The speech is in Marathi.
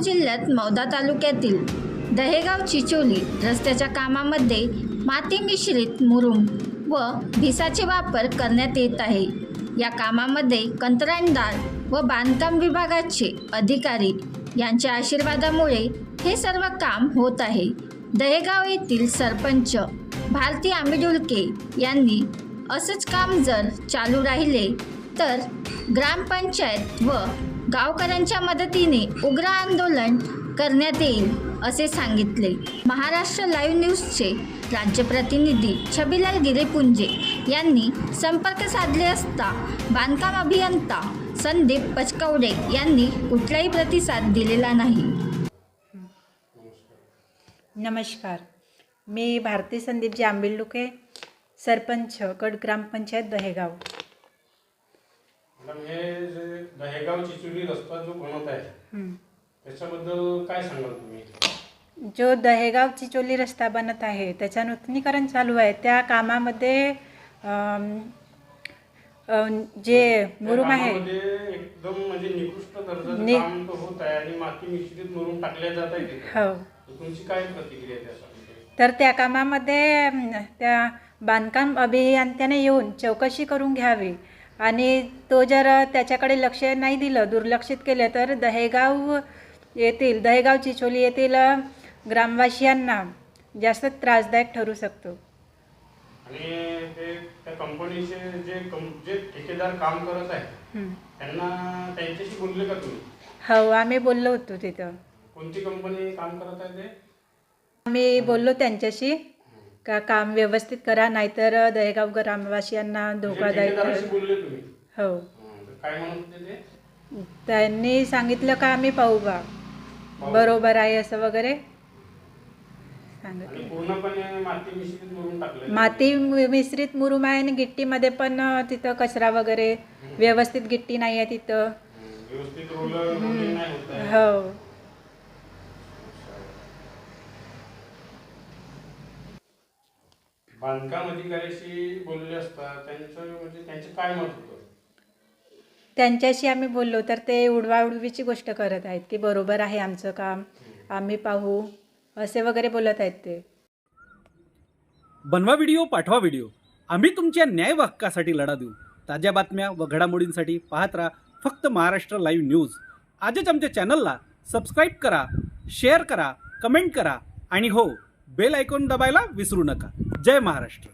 जिल्ह्यात मौदा तालुक्यातील दहेगाव चिचोली रस्त्याच्या कामामध्ये माती मिश्रित मुरुम व भिसाचे वापर करण्यात येत आहे. या कामामध्ये कंत्राटदार व बांधकाम विभागाचे अधिकारी यांच्या आशीर्वादामुळे हे सर्व काम होत आहे. दहेगाव येथील सरपंच भारती आंबेडुलके यांनी असंच काम जर चालू राहिले तर ग्रामपंचायत व गावकऱ्यांच्या मदतीने उग्र आंदोलन करण्यात येईल असे सांगितले. महाराष्ट्र लाईव्ह न्यूजचे राज्य प्रतिनिधी छबिलाल गिरेपुंजे यांनी संपर्क साधले असता बांधकाम अभियंता संदीप पचकवडे यांनी कुठलाही प्रतिसाद दिलेला नाही. नमस्कार. मी भारती संदीपजी आंबिलुके सरपंच गट ग्रामपंचायत दहेगाव. हे दहेगाव चिचोली रस्ता जो बनवत आहे त्याच्याबद्दल काय सांगाल तुम्ही? जो दहेगाव चिचोली रस्ता बनत आहे त्याचं नूतनीकरण चालू आहे त्या कामामध्ये अम, अम, जे मुरुम आहे एकदम म्हणजे निकृष्ट दर्जाचं नि- काम तर होत आहे आणि माती मिश्रित मुरुम टाकल्या जात आहे तिथे. हो. तर तुमची काय प्रतिक्रिया आहे त्यासाठी तर त्या कामामध्ये अम, त्या बांधकाम अभियंत्याने येऊन चौकशी करून घ्यावी. आणि तो जर त्याच्याकडे लक्ष नाही दिलं दुर्लक्षित केलं तर दहेगाव येथील दहेगाव चिचोली येथील ग्रामवासियांना जास्त त्रासदायक ठरू शकतो. आणि ते त्या कंपनीचे जे कं- जे ठेकेदार काम करत. त्यांना त्यांच्याशी बोलले का तुम्ही? हो आम्ही बोललो होतो तिथं. कोणती कंपनी काम करत आहे ते? आम्ही बोललो त्यांच्याशी. का काम व्यवस्थित करा नाहीतर दहेगाव ग्रामवासियांना म्हणजे धोकादायक तुम्ही? हो. त्यांनी सांगितलं का आम्ही पाहू बा. बरोबर आहे असं वगैरे. सांगितलं माती मिश्रित मुरुम आहे आणि गिट्टीमध्ये पण तिथं कचरा वगैरे व्यवस्थित गिट्टी नाही आहे. तिथं हो. बांधकाम अधिकाऱ्याशी बोलले असता त्यांचं म्हणजे त्यांचे काय मत होतं? त्यांच्याशी आम्ही बोललो तर ते उडवाउडवीची गोष्ट करत आहेत की बरोबर आहे आमचं काम आम्ही पाहू असे वगैरे बोलत आहेत ते. बनवा व्हिडिओ पाठवा व्हिडिओ. आम्ही तुमच्या न्याय हक्कासाठी लढा देऊ. ताज्या बातम्या व घडामोडींसाठी पाहत राहा फक्त महाराष्ट्र लाईव्ह न्यूज. आजच आमच्या चॅनलला सबस्क्राईब करा शेअर करा कमेंट करा आणि हो बेल आयकॉन दबायला विसरू नका. जय महाराष्ट्र.